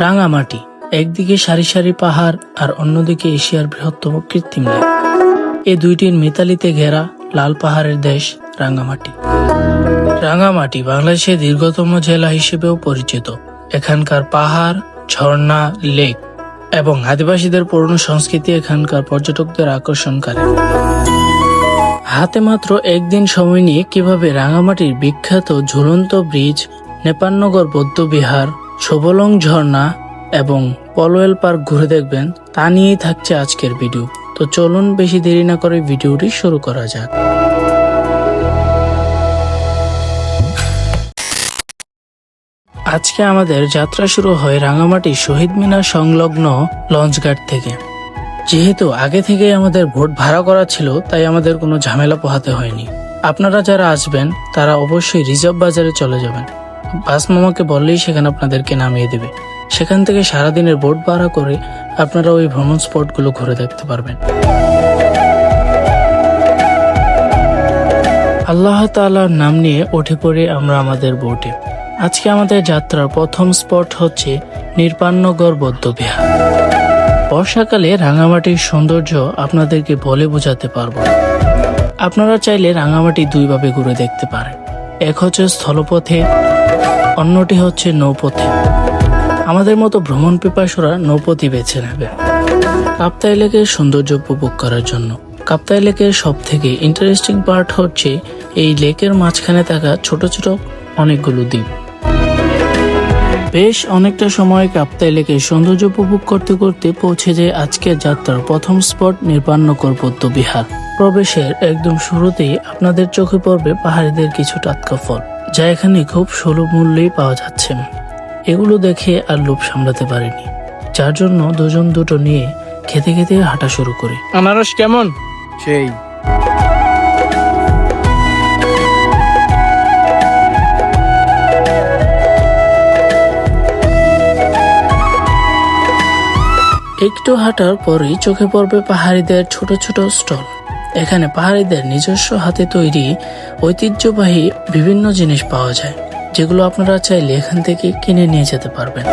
রাঙামাটি, একদিকে সারি সারি পাহাড় আর অন্যদিকে এশিয়ার বৃহত্তম কৃত্রিম লেক। এ দুইটির মিতালিতে ঘেরা লাল পাহাড়ের দেশ রাঙামাটি। রাঙামাটি বাংলাদেশের দীর্ঘতম জেলা হিসেবেও পরিচিত। এখানকার পাহাড়, ঝর্ণা, লেক এবং আদিবাসীদের পুরনো সংস্কৃতি এখানকার পর্যটকদের আকর্ষণ করে। হাতে মাত্র একদিন সময় নিয়ে কীভাবে রাঙামাটির বিখ্যাত ঝুলন্ত ব্রিজ নেপাননগর বৌদ্ধবিহার সবলং ঝর্ণা এবং পলোয়েল পার্ক ঘুরে দেখবেন, তা নিয়েই থাকছে আজকের ভিডিও। তো চলুন বেশি দেরি না করে ভিডিওটি শুরু করা যাক। আজকে আমাদের যাত্রা শুরু হয় রাঙামাটি শহীদ মিনার সংলগ্ন লঞ্চঘাট থেকে। যেহেতু আগে থেকেই আমাদের ভোট ভাড়া করা ছিল, তাই আমাদের কোনো ঝামেলা পোহাতে হয়নি। আপনারা যারা আসবেন, তারা অবশ্যই রিজার্ভ বাজারে চলে যাবেন। বাস মামাকে বললেই সেখানে আপনাদেরকে নামিয়ে দেবে। সেখান থেকে সারাদিনের বোট ভাড়া করে আপনারা ওই ভ্রমণ স্পটগুলো ঘুরে দেখতে পারবেন। আল্লাহ তাআলার নাম নিয়ে উঠে পড়ে আমরা আমাদের বোটে। আজকে আমাদের যাত্রার প্রথম স্পট হচ্ছে নির্পান্নগর বৌদ্ধবিহার বর্ষাকালে রাঙামাটির সৌন্দর্য আপনাদেরকে বলে বোঝাতে পারব। আপনারা চাইলে রাঙামাটি দুইভাবে ঘুরে দেখতে পারেন। এক হচ্ছে স্থলপথে অন্যটি হচ্ছে নৌপথে। আমাদের মতো ভ্রমণ পিপাসুরা নৌপথই বেছে নেবে। কাপ্তাই লেকের সৌন্দর্য উপভোগ করার জন্য। কাপ্তাই লেকের সব থেকে ইন্টারেস্টিং পার্ট হচ্ছে এই লেকের মাঝখানে থাকা ছোট ছোট অনেকগুলো দ্বীপ। বেশ অনেকটা সময় কাপ্তাই লেকের সৌন্দর্য উপভোগ করতে করতে পৌঁছে যায় আজকের যাত্রার প্রথম স্পট নির্বাণকর বৌদ্ধ বিহার। প্রবেশের একদম শুরুতেই আপনাদের চোখে পড়বে পাহাড়িদের কিছু টাটকা ফল। যা এখানে খুব সুলভ মূল্যেই পাওয়া যাচ্ছে। এগুলো দেখে আর লোভ সামলাতে পারেনি। যার জন্য দুজন দুটো নিয়ে খেতে খেতে হাঁটা শুরু করি। আনারস কেমন? সেই। একটু হাঁটার পরেই চোখে পড়বে পাহাড়িদের ছোট ছোট স্টল। এখানে পাহাড়িদের নিজস্ব হাতে তৈরি ঐতিহ্যবাহী বিভিন্ন জিনিস পাওয়া যায়, যেগুলো আপনারা চাইলে এখান থেকে কিনে নিয়ে যেতে পারবেন।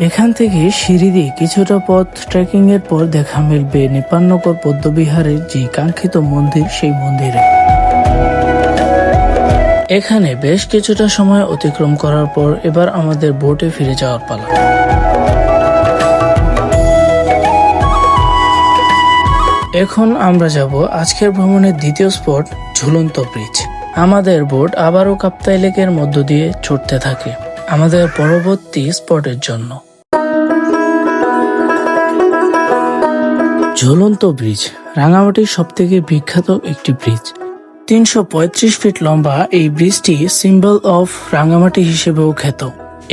এখান থেকে সিঁড়ি দিয়ে কিছুটা পথ ট্রেকিং এর পর দেখা মিলবে নিপান্নকর পদ্মবিহারের যে কাঙ্ক্ষিত মন্দির সেই মন্দিরে। এখানে বেশ কিছুটা সময় অতিক্রম করার পর এবার আমাদের বোটে ফিরে যাওয়ার পালা। এখন আমরা যাব আজকের ভ্রমণের দ্বিতীয় স্পট, ঝুলন্ত ব্রিজ আমাদের বোট আবারও কাপ্তাই লেকের মধ্য দিয়ে ছুটতে থাকে, আমাদের পরবর্তী স্পটের জন্য। ঝুলন্ত ব্রিজ রাঙামাটির সব থেকে বিখ্যাত একটি ব্রিজ তিনশো পঁয়ত্রিশ ফিট লম্বা এই ব্রিজটি সিম্বল অফ রাঙামাটি হিসেবেও খ্যাত।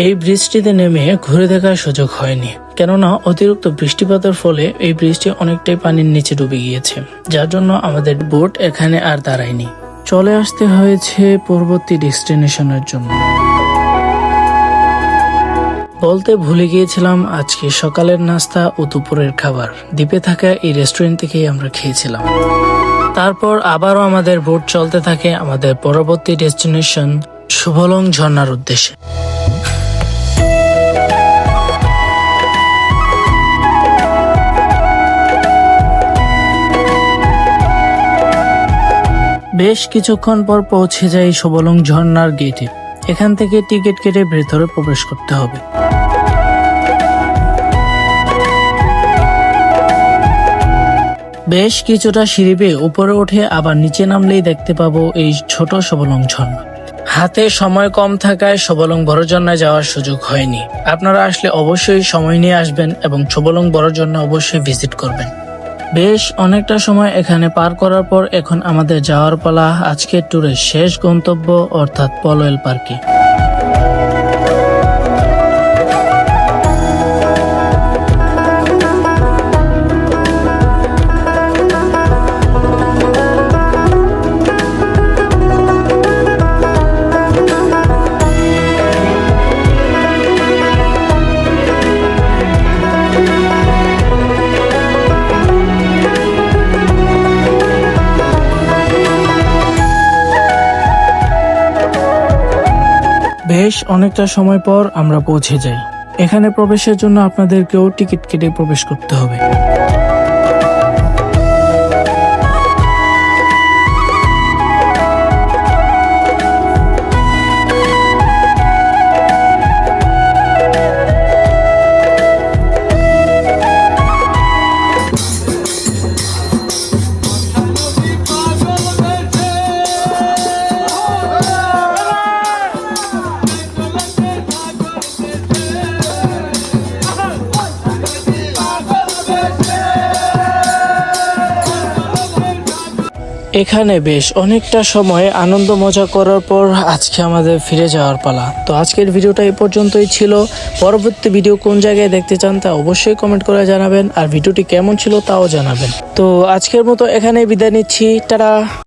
এই ব্রিজটিতে নেমে ঘুরে দেখার সুযোগ হয়নি। কেননা অতিরিক্ত বৃষ্টিপাতের ফলে এই ব্রিজটি অনেকটাই পানির নিচে ডুবে গিয়েছে, যার জন্য আমাদের বোট এখানে আর দাঁড়ায়নি। চলে আসতে হয়েছে পরবর্তী ডেস্টিনেশনের জন্য। বলতে ভুলে গিয়েছিলাম, আজকে সকালের নাস্তা ও দুপুরের খাবার। দ্বীপে থাকা এই রেস্টুরেন্ট থেকেই আমরা খেয়েছিলাম। তারপর আবারও আমাদের বোট চলতে থাকে আমাদের পরবর্তী ডেস্টিনেশন শুভলং ঝর্ণার উদ্দেশ্যে। বেশ কিছুক্ষণ পর পৌঁছে যাই সবলং ঝর্ণার গেটে। এখান থেকে টিকিট কেটে ভেতরে প্রবেশ করতে হবে। বেশ কিছুটা সিঁড়ি বেয়ে উপরে উঠে আবার নিচে নামলেই দেখতে পাবো এই ছোট সবলং ঝর্ণা। হাতে সময় কম থাকায় সবলং বড় ঝর্ণায় যাওয়ার সুযোগ হয়নি। আপনারা আসলে অবশ্যই সময় নিয়ে আসবেন এবং সবলং বড় ঝর্ণা অবশ্যই ভিজিট করবেন। বেশ অনেকটা সময় এখানে পার করার পর এখন আমাদের যাওয়ার পালা আজকের ট্যুরের শেষ গন্তব্য অর্থাৎ পলয়েল পার্কে। বেশ অনেকটা সময় পর আমরা পৌঁছে যাই। এখানে প্রবেশের জন্য আপনাদেরকেও টিকিট কেটে প্রবেশ করতে হবে। এখানে বেশ অনেকটা সময় আনন্দ মজা করার পর আজকে আমাদের ফিরে যাওয়ার পালা। তো আজকের ভিডিওটা এ পর্যন্তই ছিল। পরবর্তী ভিডিও কোন জায়গায় দেখতে চান তা অবশ্যই কমেন্ট করে জানাবেন। আর ভিডিওটি কেমন ছিল তাও জানাবেন। তো আজকের মতো এখানে বিদায় নিচ্ছি। টাটা!